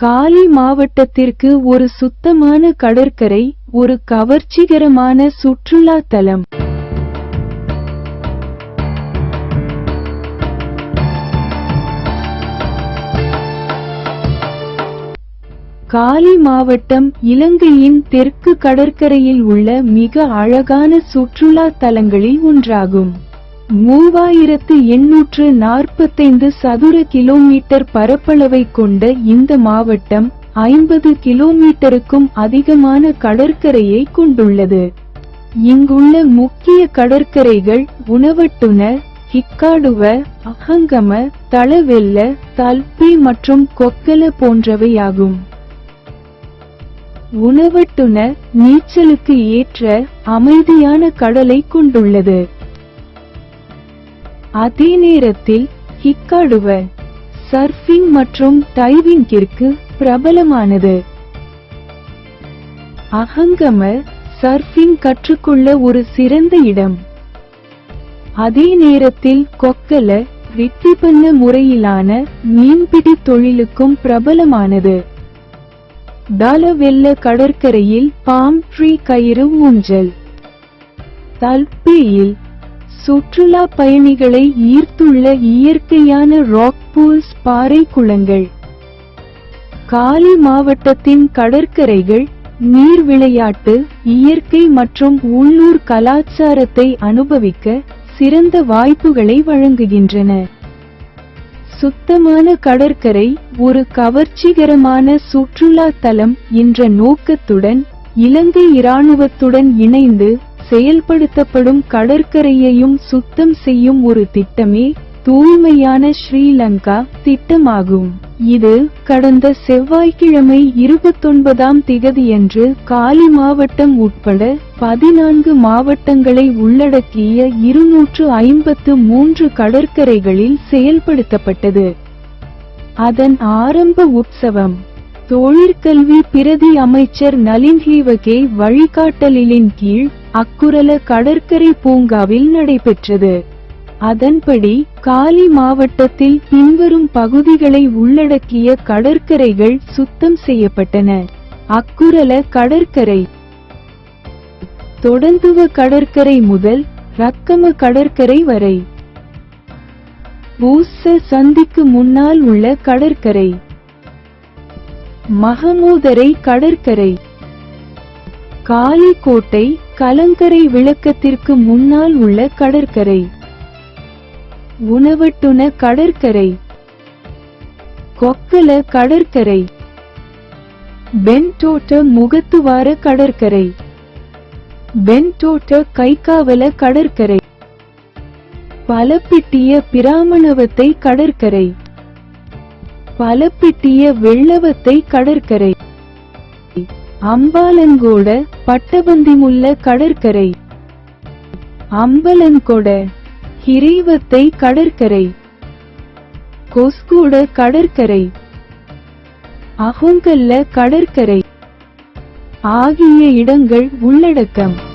காலி மாவட்டத்திற்கு ஒரு சுத்தமான கடற்கரை ஒரு கவர்ச்சிகரமான சுற்றுலா தலம். காலி மாவட்டம் இலங்கையின் தெற்கு கடற்கரையில் உள்ள மிக அழகான சுற்றுலா தலங்களில் ஒன்றாகும். மூவாயிரத்து எண்ணூற்று நாற்பத்தைந்து சதுர கிலோமீட்டர் பரப்பளவை கொண்ட இந்த மாவட்டம் ஐம்பது கிலோமீட்டருக்கும் அதிகமான கடற்கரையை கொண்டுள்ளது. இங்குள்ள முக்கிய கடற்கரைகள் உணவட்டுன ஹிக்காடுவ அகங்கம தளவெல்ல தல்பி மற்றும் கொக்கல போன்றவையாகும். உணவட்டுன நீச்சலுக்கு ஏற்ற அமைதியான கடலை கொண்டுள்ளது. அதே நேரத்தில் ஹிக்காடுவ சர்ஃபிங் மற்றும் டைவிங்கிற்கு பிரபலமானது. அகங்கம சர்ஃபிங் கற்றுக்கொள்ள ஒரு சிறந்த இடம். அதே நேரத்தில் கொக்கல ரித்திபன்ன முறையிலான மீன்பிடி தொழிலுக்கும் பிரபலமானது. டாலவெல்ல கடற்கரையில் பாம் ட்ரீ கயிறு ஊஞ்சல். தல்பியில் சுற்றுலா பயணிகளை ஈர்த்துள்ள இயற்கையான ராக் பூல்ஸ் பாறை குளங்கள். காலி மாவட்டத்தின் கடற்கரைகள் நீர் விளையாட்டு இயற்கை மற்றும் உள்ளூர் கலாச்சாரத்தை அனுபவிக்க சிறந்த வாய்ப்புகளை வழங்குகின்றன. சுத்தமான கடற்கரை ஒரு கவர்ச்சிகரமான சுற்றுலா தலம் என்ற நோக்கத்துடன் இலங்கை இராணுவத்துடன் இணைந்து செயல்படுத்தப்படும் கடற்கரையையும் சுத்தம் செய்யும் ஒரு திட்டமே தூய்மையான ஸ்ரீலங்கா திட்டமாகும். இது கடந்த செவ்வாய்க்கிழமை இருபத்தொன்பதாம் திகதியன்று காலி மாவட்டம் உட்பட பதினான்கு மாவட்டங்களை உள்ளடக்கிய இருநூற்று ஐம்பத்து மூன்று கடற்கரைகளில் செயல்படுத்தப்பட்டது. அதன் ஆரம்ப உற்சவம் தொழிற்கல்வி பிரதி அமைச்சர் நலின் ஹீவகே வழிகாட்டலின் கீழ் அக்குரல கடற்கரை பூங்காவில் நடைபெற்றது. அதன்படி காலி மாவட்டத்தில் பின்வரும் பகுதிகளை உள்ளடக்கிய கடற்கரைகள் சுத்தம் செய்யப்பட்டன. அக்குரல கடற்கரை. தொடந்துவ கடற்கரை முதல் ரக்கம கடற்கரை வரை. பூச சந்திக்கு முன்னால் உள்ள கடற்கரை. மகமூதரை கடற்கரை. காலிக்கோட்டை கலங்கரை விளக்கத்திற்கு முன்னால் உள்ள கடற்கரை. உணவட்டுன கடற்கரை. கொக்கல கடற்கரை. பென்டோட்ட முகத்துவார கடற்கரை. பென்டோட்ட கைகாவல கடற்கரை. பலப்பிட்டிய பிராமணவத்தை கடற்கரை. பலப்பிட்டிய வெள்ளவத்தை கடற்கரை. அம்பாலங்கோட பட்டபந்திமுள்ள கடற்கரை. அம்பலங்கொட ஹிரீவத்தை கடற்கரை. கொஸ்கூட கடற்கரை. அஹுங்கல்ல கடற்கரை. ஆகிய இடங்கள் உள்ளடக்கம்.